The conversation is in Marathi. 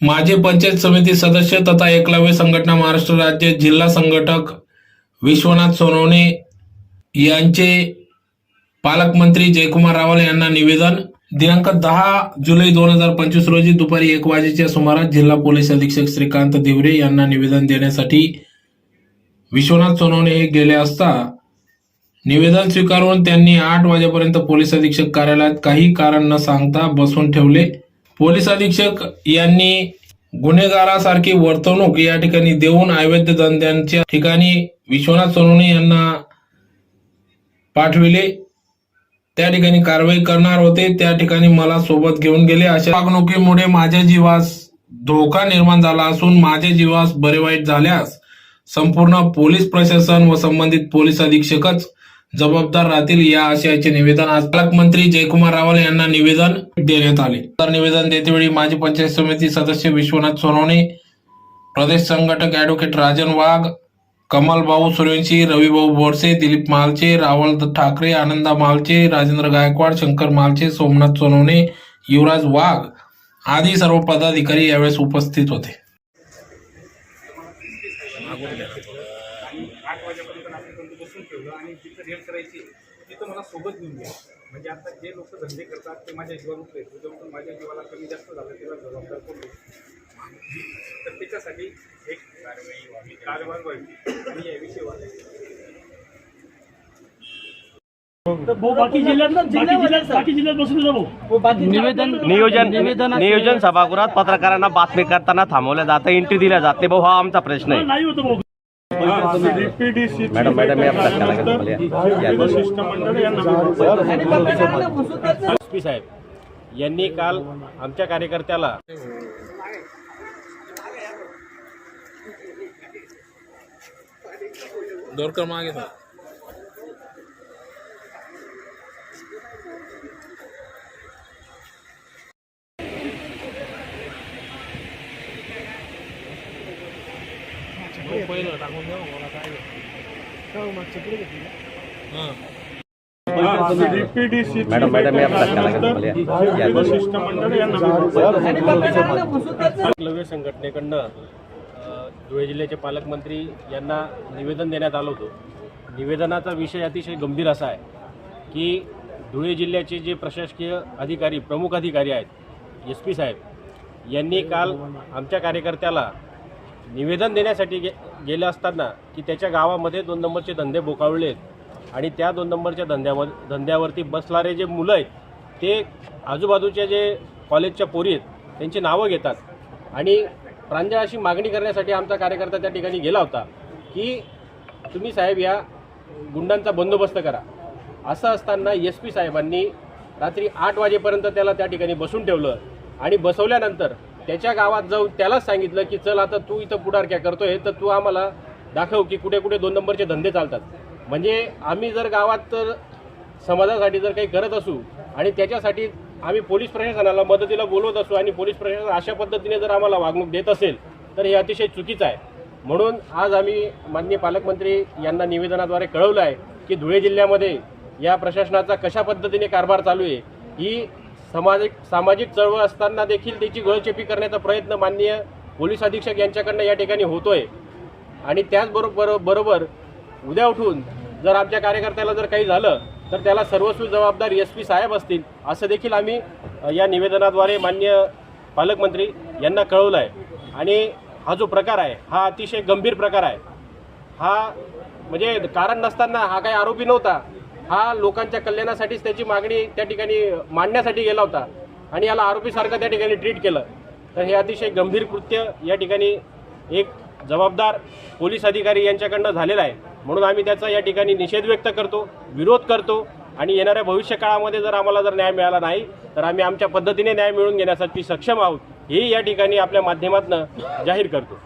माजी पंचायत समिती सदस्य तथा एकलव्य संघटना महाराष्ट्र राज्य जिल्हा संघटक विश्वनाथ सोनवणे यांचे पालकमंत्री जयकुमार रावल यांना निवेदन. दिनांक दहा जुलै दोन हजार पंचवीस रोजी दुपारी एक वाजेच्या सुमारास जिल्हा पोलीस अधीक्षक श्रीकांत देवरे यांना निवेदन देण्यासाठी विश्वनाथ सोनवणे हे गेले असता निवेदन स्वीकारून त्यांनी आठ वाजेपर्यंत पोलीस अधीक्षक कार्यालयात काही कारण न सांगता बसून ठेवले. पोलीस अधीक्षक यांनी गुन्हेगारासारखी वर्तवणूक या ठिकाणी देऊन अवैध धंद्यांच्या ठिकाणी विश्वनाथ सोनवणे यांना पाठविले. त्या ठिकाणी कारवाई करणार होते. त्या ठिकाणी मला सोबत घेऊन गेले. अशा वागणुकीमुळे माझ्या जीवास धोका निर्माण झाला असून माझ्या जीवास बरे वाईट झाल्यास संपूर्ण पोलीस प्रशासन व संबंधित पोलीस अधीक्षकच जबाबदार राहतील या आशयाचे निवेदन आज पालकमंत्री जयकुमार रावल यांना निवेदन देण्यात आले. तर निवेदन देतेवेळी माजी पंचायत समिती सदस्य विश्वनाथ सोनवणे प्रदेश संघटक ऍडव्होकेट राजन वाघ कमल भाऊ सूर्यवंशी रविभाऊ बोरसे दिलीप मालचे रावल ठाकरे आनंदा मालचे राजेंद्र गायकवाड शंकर मालचे सोमनाथ सोनवणे युवराज वाघ आदी सर्व पदाधिकारी यावेळेस उपस्थित होते. वाजेपर्यंत आपण बसून ठेवलं आणि जिथं करायची तिथं मला सोबत घेऊन गेलं. म्हणजे आता जे लोक धंदे करतात ते माझ्या जीवावर उठले. त्याच्यामुळे माझ्या जीवाला कमी जास्त झालं त्याला जबाबदार पडलो तर त्याच्यासाठी एक कारवाई व्हावी. कारवाई व्हावी आणि याविषयी वाद- भाऊ बाकी जिल्ह्यात बाकी जिल्ह्यात बाकी जिल्ह्यात बसून जा भाऊ निवेदन नियोजन नियोजन सभागृहात पत्रकारांना बातमी करताना थांबवलं जातं इंटरव्ह्यू दिला जाते. भाऊ हा आमचा प्रश्न आहे. नाही होतं भाऊ. मॅडम मॅडम बोलूया? या एसपी साहेब यांनी काल आमच्या कार्यकर्त्याला दोरकर मागे पहिलं टाकून मला काय हां मॅडम मॅडम या संघटनेकडनं धुळे जिल्ह्याचे पालकमंत्री यांना निवेदन देण्यात आलं होतं निवेदनाचा विषय अतिशय गंभीर असा आहे की धुळे जिल्ह्याचे जे प्रशासकीय अधिकारी प्रमुख अधिकारी आहेत एस पी साहेब यांनी काल आमच्या कार्यकर्त्याला निवेदन देण्यासाठी गे गेले असताना की त्याच्या गावामध्ये दोन नंबरचे धंदे बोकावलेत आणि त्या दोन नंबरच्या धंद्यामध्ये धंद्यावरती बसणारे जे मुलं आहेत ते आजूबाजूच्या जे कॉलेजच्या पोरी आहेत त्यांची नावं घेतात. आणि प्रांजळ अशी मागणी करण्यासाठी आमचा कार्यकर्ता त्या ठिकाणी गेला होता की तुम्ही साहेब या गुंडांचा बंदोबस्त करा. असं असताना एस पी साहेबांनी रात्री आठ वाजेपर्यंत त्याला त्या ठिकाणी बसून ठेवलं आणि बसवल्यानंतर त्याच्या गावात जाऊन त्यालाच सांगितलं की चल आता तू इथं पुढारक्या करतोय तर तू आम्हाला दाखव की कुठे कुठे दोन नंबरचे धंदे चालतात. म्हणजे आम्ही जर गावात तर समाजासाठी जर काही करत असू आणि त्याच्यासाठी आम्ही पोलीस प्रशासनाला मदतीला बोलवत असू आणि पोलीस प्रशासन अशा पद्धतीने जर आम्हाला वागणूक देत असेल तर हे अतिशय चुकीचं आहे. म्हणून आज आम्ही माननीय पालकमंत्री यांना निवेदनाद्वारे कळवलं आहे की धुळे जिल्ह्यामध्ये या प्रशासनाचा कशा पद्धतीने कारभार चालू आहे ही सामाजिक सामाजिक चळवळ असताना देखील त्याची गळचेपी करण्याचा प्रयत्न माननीय पोलीस अधीक्षक यांच्याकडनं या ठिकाणी होतोय. आणि त्याचबरोबर बरोबर उद्या उठून जर आमच्या कार्यकर्त्याला जर काही झालं तर त्याला सर्वस्वी जबाबदार एस पी साहेब असतील असं देखील आम्ही या निवेदनाद्वारे मान्य पालकमंत्री यांना कळवलं आहे आणि हा जो प्रकार आहे हा अतिशय गंभीर प्रकार आहे. हा म्हणजे कारण नसताना हा काही आरोपी नव्हता हा लोकांच्या कल्याणासाठीच त्याची मागणी त्या ठिकाणी मांडण्यासाठी गेला होता आणि याला आरोपीसारखं त्या ठिकाणी ट्रीट केलं. तर हे अतिशय गंभीर कृत्य या ठिकाणी एक जबाबदार पोलीस अधिकारी यांच्याकडनं झालेला आहे. म्हणून आम्ही त्याचा या ठिकाणी निषेध व्यक्त करतो विरोध करतो आणि येणाऱ्या भविष्य काळामध्ये जर आम्हाला जर न्याय मिळाला नाही तर आम्ही आमच्या पद्धतीने न्याय मिळवून घेण्यासाठी सक्षम आहोत हे या ठिकाणी आपल्या माध्यमातून जाहीर करतो.